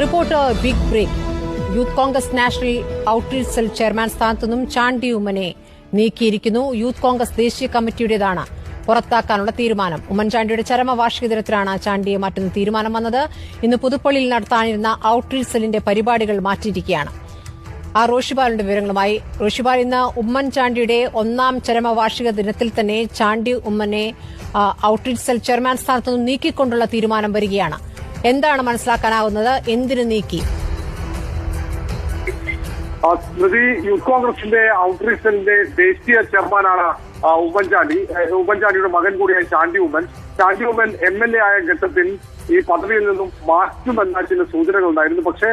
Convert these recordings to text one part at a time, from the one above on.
Reporter big break. Youth Congress national outreach cell chairman സ്ഥാനത്തു നിന്നും ചാണ്ടി ഉമ്മനെ നീക്കിയിരിക്കുന്നു. യൂത്ത് കോൺഗ്രസ് ദേശീയ കമ്മിറ്റിയുടേതാണ് പുറത്താക്കാനുള്ള തീരുമാനം. ഉമ്മൻചാണ്ടിയുടെ ചരമവാർഷിക ദിനത്തിലാണ് ചാണ്ടിയെ മാറ്റുന്ന തീരുമാനം വന്നത്. ഇന്ന് പുതുപ്പള്ളിയിൽ നടത്താനിരുന്ന ഔട്ട്റീച്ച് സെല്ലിന്റെ പരിപാടികൾ മാറ്റിയിരിക്കുകയാണ്. ആ റോഷിബാലിന്റെ വിവരങ്ങളുമായി റോഷിബാൽ ഇന്ന് ഉമ്മൻചാണ്ടിയുടെ ഒന്നാം ചരമവാർഷിക ദിനത്തിൽ തന്നെ ചാണ്ടി ഉമ്മനെ ഔട്ട്റീച്ച് സെൽ ചെയർമാൻ സ്ഥാനത്തു നിന്നും നീക്കിക്കൊണ്ടുള്ള തീരുമാനം വരികയാണ്. എന്താണ് മനസ്സിലാക്കാനാവുന്നത്? എന്തിനു നീക്കി? സ്മൃതി യൂത്ത് കോൺഗ്രസിന്റെ ഔട്ട്റീച്ച് സെല്ലിന്റെ ദേശീയ ചെയർമാനാണ് ഉമ്മൻചാണ്ടി. ഉമ്മൻചാണ്ടിയുടെ മകൻ കൂടിയായ Chandy Oommen. Chandy Oommen M L A ആയ ഘട്ടത്തിൽ ഈ പദവിയിൽ നിന്നും മാറ്റുമെന്ന ചില സൂചനകൾ ഉണ്ടായിരുന്നു പക്ഷേ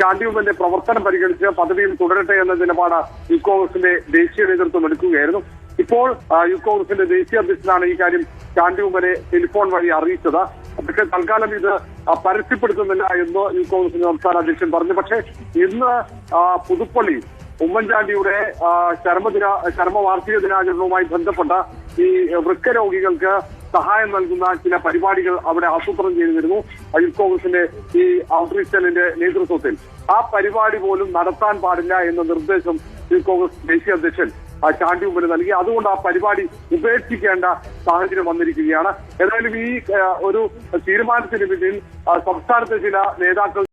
ചാണ്ടി ഉമ്മന്റെ പ്രവർത്തനം പരിഗണിച്ച് പദവിയിൽ തുടരട്ടെ എന്ന നിലപാട് യൂത്ത് കോൺഗ്രസിന്റെ ദേശീയ നേതൃത്വം എടുക്കുകയായിരുന്നു. ഇപ്പോൾ യൂത്ത് കോൺഗ്രസിന്റെ ദേശീയ അധ്യക്ഷനാണ് ഈ കാര്യം ചാണ്ടി ഉമ്മനെ ടെലിഫോൺ വഴി അറിയിച്ചത്. പക്ഷേ തൽക്കാലം ഇത് പരസ്യപ്പെടുത്തുന്നില്ല എന്ന് യൂത്ത് കോൺഗ്രസിന്റെ സംസ്ഥാന അധ്യക്ഷൻ പറഞ്ഞു. പക്ഷേ ഇന്ന് പുതുപ്പള്ളി ഉമ്മൻചാണ്ടിയുടെ ചരമദിന ചരമവാർഷിക ദിനാചരണവുമായി ബന്ധപ്പെട്ട ഈ വൃക്ക രോഗികൾക്ക് സഹായം നൽകുന്ന ചില പരിപാടികൾ അവിടെ ആസൂത്രണം ചെയ്തിരുന്നു യൂത്ത് കോൺഗ്രസിന്റെ ഈ ഔട്ട്റീച്ച് സെല്ലിന്റെ നേതൃത്വത്തിൽ. ആ പരിപാടി പോലും നടത്താൻ പാടില്ല എന്ന നിർദ്ദേശം യൂത്ത് കോൺഗ്രസ് ദേശീയ അധ്യക്ഷൻ ചാണ്ടി മുമ്പിൽ നൽകി. അതുകൊണ്ട് ആ പരിപാടി ഉപേക്ഷിക്കേണ്ട സാഹചര്യം വന്നിരിക്കുകയാണ്. ഏതായാലും ഈ ഒരു തീരുമാനത്തിന് പിന്നിൽ സംസ്ഥാനത്തെ ചില നേതാക്കൾ